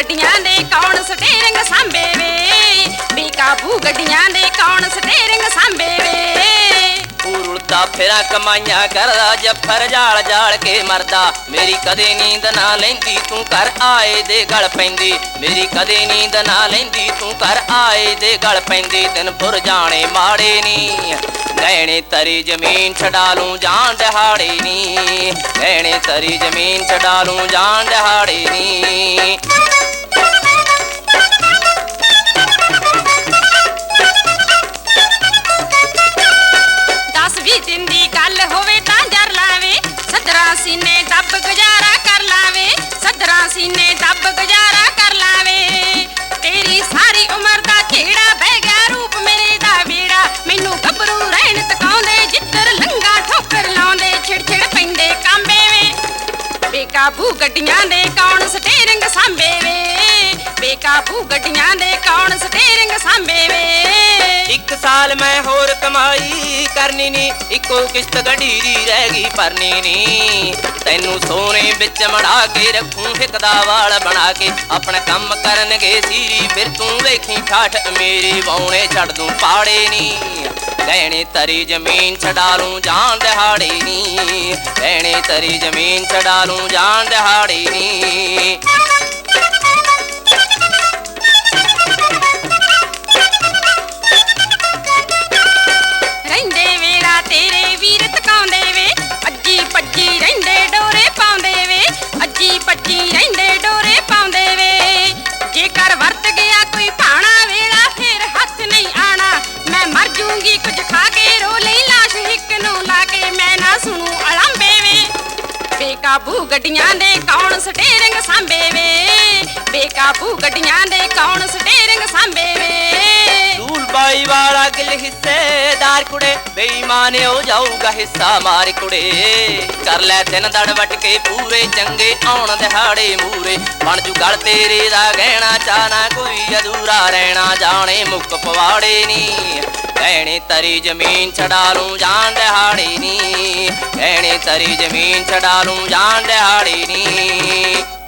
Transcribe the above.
ਗੱਡੀਆਂ ਦੇ ਕੌਣ ਸਟੀਅਰਿੰਗ ਸਾਂਭੇ ਵੇ ਬੇਕਾਬੂ ਗੱਡੀਆਂ ਦੇ ਕੌਣ ਸਟੀਅਰਿੰਗ ਸਾਂਭੇ ਵੇ ਉਰੁਲਦਾ ਫੇਰਾ, ਕਮਾਈਆਂ ਕਰਦਾ, ਜੱਫਰ ਜਾਲ ਜਾਲ ਕੇ ਮਰਦਾ। ਮੇਰੀ ਕਦੇ ਨੀਂਦ ਨਾ ਲੈਂਦੀ, ਤੂੰ ਘਰ ਆਏ ਦੇ ਗਲ ਪੈਂਦੀ। ਮੇਰੀ ਕਦੇ ਨੀਂਦ ਨਾ ਲੈਂਦੀ, ਤੂੰ ਘਰ ਆਏ ਦੇ ਗਲ ਪੈਂਦੀ। ਦਿਨ ਫੁਰ ਜਾਣੇ ਮਾੜੇ ਨੀ, ਗਹਿਣੇ ਤਰੀ ਜ਼ਮੀਨ ਛਡਾ ਲੂੰ ਜਾਨ ਦਿਹਾੜੇ ਨੀ। ਗਹਿਣੇ ਤਰੀ ਜ਼ਮੀਨ ਛਡਾ ਲੂੰ ਜਾਨ ਦਿਹਾੜੇ ਨੀ। ਸੀਨੇ ਦੱਬ ਗੁਜ਼ਾਰਾ ਕਰ ਲਾਵੇ ਸੱਜਰਾ ਸੀਨੇ ਦੱਬ ਗੁਜ਼ਾਰਾ ਕਰ ਲਾਵੇ। ਤੇਰੀ ਸਾਰੀ ਉਮਰ ਦਾ ਝੇੜਾ ਬਹਿ ਗਿਆ, ਰੂਪ ਮੇਰੇ ਦਾ ਵੇੜਾ। ਮੈਨੂੰ ਗੱਭਰੂ ਰਹਿਣ ਤਕਾਉਂਦੇ ਜਿੱਤਰ ਲੰਗਾ ਠੋਕਰ ਲਾਉਂਦੇ। ਛਿੜ ਛਿੜ ਪੈਂਦੇ ਕਾਂਬੇ ਵੇ। ਬੇਕਾਬੂ ਗੱਡੀਆਂ ਦੇ ਕੌਣ ਸਟੇਰਿੰਗ ਸਾਂਬੇ ਵੇ? ਬੇਕਾਬੂ ਗੱਡੀਆਂ ਦੇ ਕੌਣ ਸਟੇਰਿੰਗ ਸਾਂਬੇ ਵੇ? ਇੱਕ ਮੈਂ ਹੋਰ ਕਮਾਈ ਕਰਨੀ ਨੀ। ਇੱਕੋ ਕਿਸ਼ਤ ਗੱਡੀ ਰਹਿ ਗਈ ਭਰਨੀ ਨੀ। ਤੈਨੂੰ ਸੋਨੇ ਵਿੱਚ ਮੜਾ ਕੇ ਰੱਖੂੰ ਹਿੱਕਦਾ ਵਾਲ ਬਣਾ ਕੇ। ਆਪਣਾ ਕੰਮ ਕਰਨਗੇ ਸੀਰੀ, ਫਿਰ ਤੂੰ ਵੇਖੀ ਠਾਠ, ਮੇਰੀ ਬਾਉਣੇ ਛੱਡ ਦੂੰ ਪਾੜੇ ਨੀ। ਗਹਿਣੇ ਤਰੀ ਜ਼ਮੀਨ ਛਡਾ ਲੂੰ ਜਾਨ ਦਿਹਾੜੇ ਨੀ। ਗਹਿਣੇ ਤਰੀ ਜ਼ਮੀਨ ਛਡਾ ਲੂੰ ਜਾਨ ਦਿਹਾੜੇ ਨੀ। ਬੇਕਾਬੂ ਗੱਡੀਆਂ ਦੇ ਕੌਣ ਸਟੀਅਰਿੰਗ ਸਾਂਭੇ ਵੇ ਬੇਕਾਬੂ ਗੱਡੀਆਂ ਦੇ ਕੌਣ ਸਟੀਅਰਿੰਗ ਸਾਂਭੇ ਵੇ ਦੂਲ ਬਾਈ ਵਾਲਾ ਗਿਲ ਹਿੱਸੇਦਾਰ ਕੁੜੇ, ਬੇਈਮਾਨ ਹੋ ਜਾਊਗਾ ਹਿੱਸਾ ਮਾਰ ਕੁੜੇ। ਕਰ ਲੈ ਤਿੰਨ ਦੜ ਵਟ ਕੇ ਪੂਰੇ ਚੰਗੇ, ਆਉਣ ਦਿਹਾੜੇ ਮੂਰੇ। ਬਣ ਜੂ ਗਲ ਤੇਰੇ ਦਾ ਗਹਿਣਾ ਚਾਨਾ ਕੋਈ ਅਧੂਰਾ ਰਹਿਣਾ, ਜਾਣੇ ਮੁੱਕ ਪਵਾੜੇ ਨੀ। ਗਹਿਣੇ ਤਰੀ ਜ਼ਮੀਨ ਛਡਾ ਲੂੰ, ਜਾਣ ਦਿਹਾੜੇ ਨੀ। સરી જમીન ચડાલું જાંડ હાડીની